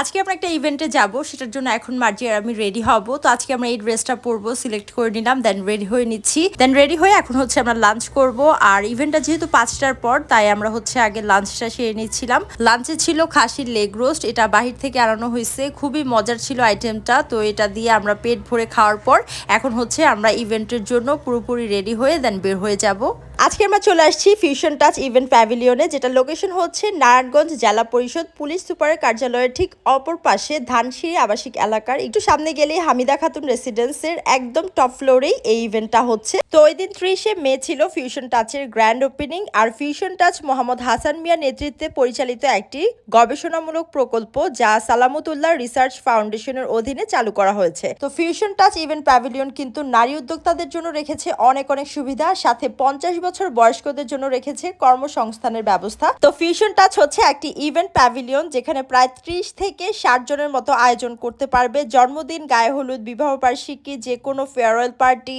আজকে আমরা একটা ইভেন্টে যাব, সেটার জন্য এখন মার্জি আর আমি রেডি হব। তো আজকে আমরা এই ড্রেসটা পরবো সিলেক্ট করে নিলাম দেন রেডি হয়ে নিচ্ছি। দেন রেডি হয়ে এখন হচ্ছে আমরা লাঞ্চ করব। আর ইভেন্টটা যেহেতু পাঁচটার পর, তাই আমরা হচ্ছে আগে লাঞ্চটা সেরে নিচ্ছিলাম। লাঞ্চে ছিল খাসির লেগ রোস্ট এটা বাহির থেকে আনানো হয়েছে। খুবই মজার ছিল আইটেমটা তো এটা দিয়ে আমরা পেট ভরে খাওয়ার পর, এখন হচ্ছে আমরা ইভেন্টের জন্য পুরোপুরি রেডি হয়ে দেন বের হয়ে যাব। আজকে আমরা চলে আসছি ফিউশন টাচ ইভেন্ট প্যাভিলিয়নে যেটা লোকেশন হচ্ছে নারায়ণগঞ্জ জেলা পরিষদ পুলিশ সুপারের কার্যালয়ের ঠিক অপর পাশে ধানসিঁড়ি আবাসিক এলাকার। একটু সামনে গেলেই হামিদা খাতুন রেসিডেন্সের একদম টপ ফ্লোরেই এই ইভেন্টটা হচ্ছে। তো ওই দিন ত্রিশে মে ছিল ফিউশন টাচের গ্র্যান্ড ওপেনিং আর ফিউশন টাচ মোহাম্মদ হাসান মিয়া নেতৃত্বে পরিচালিত একটি গবেষণামূলক প্রকল্প, যা সালামতুল্লাহ রিসার্চ ফাউন্ডেশনের অধীনে চালু করা হয়েছে। তো ফিউশন টাচ ইভেন্ট প্যাভিলিয়ন কিন্তু নারী উদ্যোক্তাদের জন্য রেখেছে অনেক অনেক সুবিধা, সাথে পঞ্চাশ বছর বয়স্কদের জন্য রেখেছে কর্মসংস্থানের ব্যবস্থা। তো ফিউশন টাচ হচ্ছে একটি ইভেন্ট প্যাভিলিয়ন যেখানে প্রায় ত্রিশ থেকে ষাট জনের মতো আয়োজন করতে পারবে। জন্মদিন, গায়ে হলুদ, বিবাহ বার্ষিকী, যে কোনো farewell party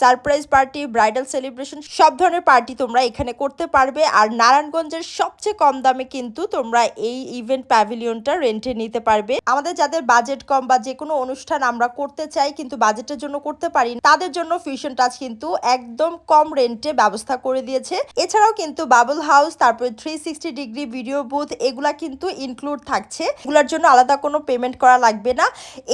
surprise party bridal celebration সব ধরনের পার্টি তোমরা এখানে করতে পারবে। আর নারায়ণগঞ্জের সবচেয়ে কম দামে কিন্তু তোমরা এই ইভেন্ট প্যাভিলিয়নটা রেন্টে নিতে পারবে। আমাদের যাদের বাজেট কম বা যে কোনো অনুষ্ঠান আমরা করতে চাই, কিন্তু বাজেটের জন্য করতে পারি, তাদের জন্য ফিউশন টাচ কিন্তু একদম কম রেন্টে ব্যবস্থা করে দিয়েছে। এছাড়াও কিন্তু বাবল হাউস তারপরে three sixty degree video booth এগুলা কিন্তু ইনক্লুড থাকছে। এগুলোর জন্য আলাদা কোনো পেমেন্ট করা লাগবে না।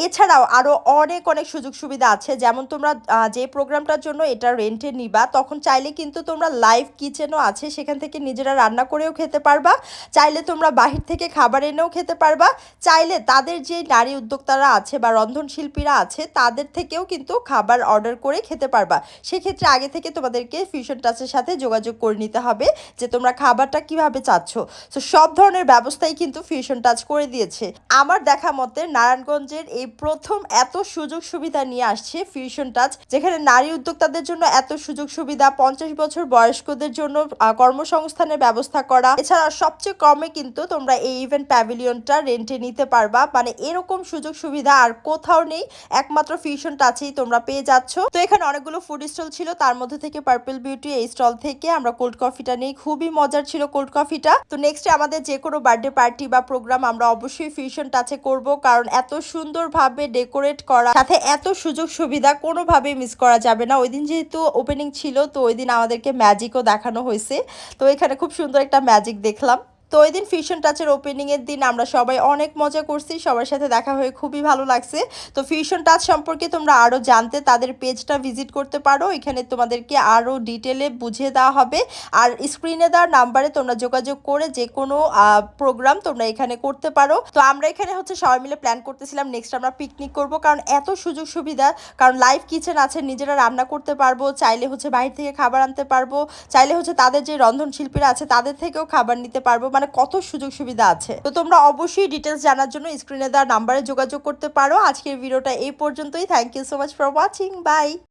এছাড়াও আরও অনেক অনেক সুযোগ সুবিধা আছে। যেমন তোমরা যে প্রোগ্রামটার জন্য এটা রেন্টে নিবা, তখন চাইলে কিন্তু তোমরা লাইভ কিচেনও আছে। সেখান থেকে নিজেরা রান্না করেও খেতে পারবা। চাইলে তোমরা বাহির থেকে খাবার এনেও খেতে পারবা। চাইলে তাদের যে নারী উদ্যোক্তারা আছে বা রন্ধন শিল্পীরা আছে, তাদের থেকেও কিন্তু খাবার অর্ডার করে খেতে পারবা। সেক্ষেত্রে আগে থেকে তোমাদেরকে ফিউশন টাচের সাথে যোগাযোগ করে নিতে হবে যে তোমরা খাবারটা কীভাবে চাচ্ছ। তো সব ধরনের ব্যবস্থাই কিন্তু ফিউশন টাচ করে দিয়েছে। আমার দেখা মতে নারায়ণগঞ্জের এই প্রথম এত সুযোগ সুবিধা নিয়ে আসছে ফিউশন টাচ যেখানে নারী উদ্যোক্তাদের জন্য এত সুযোগ সুবিধা, পঞ্চাশ বছর বয়স্কদের জন্য কর্মসংস্থানের ব্যবস্থা করা। এছাড়া সবচেয়ে কমে কিন্তু তোমরা এই ইভেন্ট প্যাভিলিয়নটা রেন্টে নিতে পারবা। মানে এরকম সুযোগ সুবিধা আর কোথাও নেই, একমাত্র ফিউশন টাচেই তোমরা পেয়ে যাচ্ছ। তো এখানে অনেকগুলো ফুড স্টল ছিল, তার মধ্যে থেকে পার্পল বিউটি এই স্টল থেকে আমরা কোল্ড কফিটা নিই। খুবই মজার ছিল কোল্ড কফিটা তো নেক্সট আমাদের যে কোনো বার্থডে পার্টি বা প্রোগ্রাম আমরা অবশ্যই ফিউশন টাচে করব। কারণ এত সুন্দরভাবে ডেকোরেট করা, সাথে এত সুযোগ সুবিধা কোনোভাবেই মিস করা যাবে না। ওই দিন যেহেতু ওপেনিং ছিল, তো ওই দিন আমাদেরকে ম্যাজিকও দেখানো হয়েছে। তো এখানে খুব সুন্দর একটা ম্যাজিক দেখলাম। তো ওই দিন ফিউশন টাচের ওপেনিংয়ের দিন আমরা সবাই অনেক মজা করছি। সবার সাথে দেখা হয়ে খুবই ভালো লাগছে। তো ফিউশন টাচ সম্পর্কে তোমরা আরও জানতে তাদের পেজটা ভিজিট করতে পারো। এখানে তোমাদেরকে আরও ডিটেলে বুঝিয়ে দেওয়া হবে। আর স্ক্রিনে দেওয়ার নাম্বারে তোমরা যোগাযোগ করে যে কোনো প্রোগ্রাম তোমরা এখানে করতে পারো। তো আমরা এখানে হচ্ছে সবাই মিলে প্ল্যান করতেছিলাম নেক্সট আমরা পিকনিক করব। কারণ এত সুযোগ সুবিধা, কারণ লাইভ কিচেন আছে, নিজেরা রান্না করতে পারব, চাইলে হচ্ছে বাইরে থেকে খাবার আনতে পারব, চাইলে হচ্ছে তাদের যে রন্ধন শিল্পীরা আছে, তাদের থেকেও খাবার নিতে পারব। মানে কত সুযোগ সুবিধা আছে। তো তোমরা অবশ্যই ডিটেলস জানার জন্য স্ক্রিনে দেওয়ার নাম্বারে যোগাযোগ করতে পারো। আজকের ভিডিওটা এই পর্যন্তই। Thank you so much for watching bye